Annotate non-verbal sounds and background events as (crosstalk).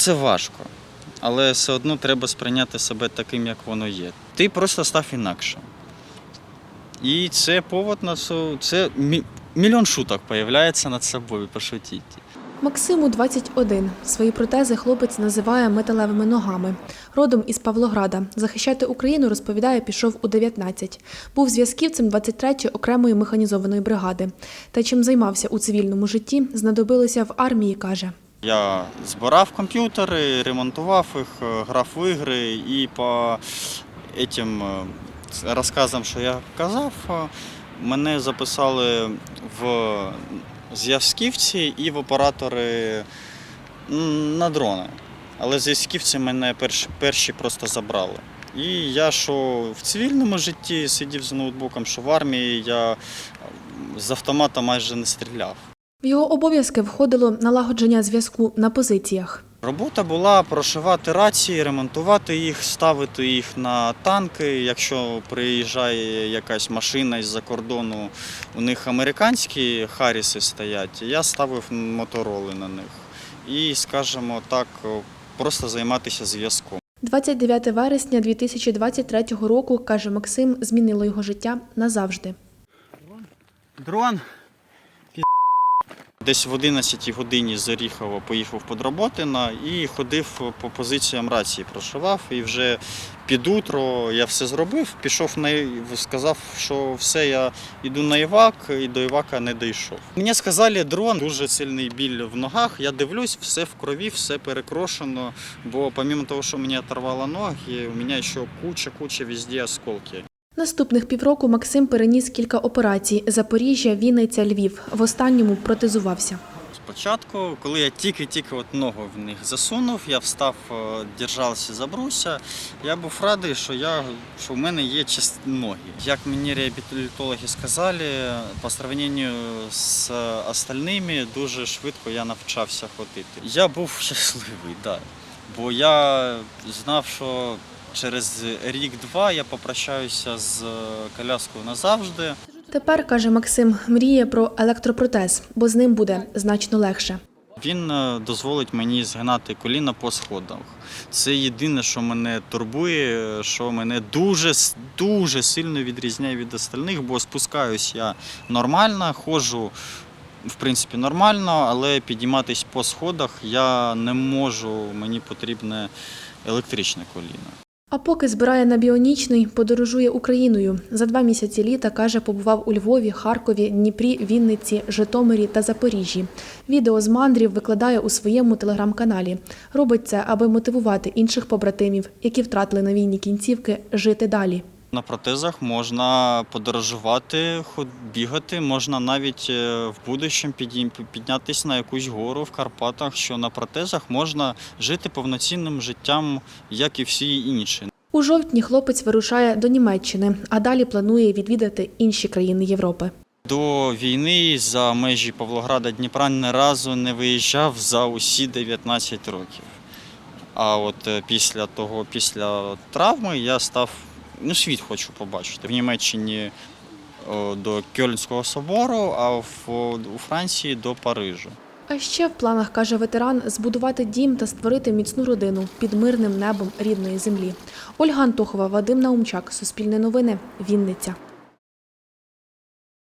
Це важко, але все одно треба сприйняти себе таким, як воно є. Ти просто став інакшим. І це повод на це. Мільйон шуток появляється над собою, пошутіть. Максиму 21. Свої протези хлопець називає металевими ногами. Родом із Павлограда. Захищати Україну, розповідає, пішов у 19. Був зв'язківцем 23-ї окремої механізованої бригади. Та чим займався у цивільному житті, знадобилося в армії, каже. Я збирав комп'ютери, ремонтував їх, е, грав в ігри і по этим е, розказам, що я казав, е, мене записали в зв'язківці і в оператори на дрони. Але зв'язківці мене перші, перші просто забрали. І я що в цивільному житті сидів з ноутбуком, що в армії я з автомата майже не стріляв. В його обов'язки входило налагодження зв'язку на позиціях. Робота була прошивати рації, ремонтувати їх, ставити їх на танки. Якщо приїжджає якась машина із-за кордону, у них американські Харріси стоять, я ставив мотороли на них. І, скажімо так, просто займатися зв'язком. 29 вересня 2023 року, каже Максим, змінило його життя назавжди. Дрон. Десь в 11 годині з Оріхова поїхав під Роботина і ходив по позиціям рації, прошивав. І вже під утро я все зробив, пішов на сказав, що все, я йду на Івак, і до Івака не дійшов. Мені сказали, дрон, дуже сильний біль в ногах. Я дивлюсь, все в крові, все перекрошено. Бо помимо того, що мені оторвало ноги, у мене ще куча-куча везде осколки. Наступних півроку Максим переніс кілька операцій: Запоріжжя, Вінниця, Львів. В останньому протезувався. Спочатку, коли я тільки-тільки ногу в них засунув, я встав, е, держався за бруся, я був радий, що, я, що в мене є чисті ноги. Як мені реабілітологи сказали, по сравненню з остальними, дуже швидко я навчався ходити. Я був (laughs) щасливий, да. бо я знав, що через рік-два я попрощаюся з коляскою назавжди. Тепер, каже Максим, мріє про електропротез, бо з ним буде значно легше. Він е, дозволить мені згинати коліна по сходах. Це єдине, що мене турбує, що мене дуже дуже сильно відрізняє від остальних, бо спускаюсь я нормально, ходжу в принципі нормально, але підійматись по сходах я не можу. Мені потрібне електричне коліно. А поки збирає на біонічний, подорожує Україною. За два місяці літа, каже, побував у Львові, Харкові, Дніпрі, Вінниці, Житомирі та Запоріжжі. Відео з мандрів викладає у своєму телеграм-каналі. Робить це, аби мотивувати інших побратимів, які втратили на війні кінцівки, жити далі. На протезах можна подорожувати, бігати, можна навіть е, в будущому піднятися на якусь гору в Карпатах, що на протезах можна жити повноцінним життям, як і всі інші. У жовтні хлопець вирушає до Німеччини, а далі планує відвідати інші країни Європи. До війни за межі Павлограда Дніпра ні разу не виїжджав за усі 19 років. А от е, після того, після травми я став, ну, світ хочу побачити. В Німеччині до Кьольнського собору, а в, у Франції до Парижу. А ще в планах, каже ветеран, збудувати дім та створити міцну родину під мирним небом рідної землі. Ольга Антохова, Вадим Наумчак, Суспільне новини, Вінниця.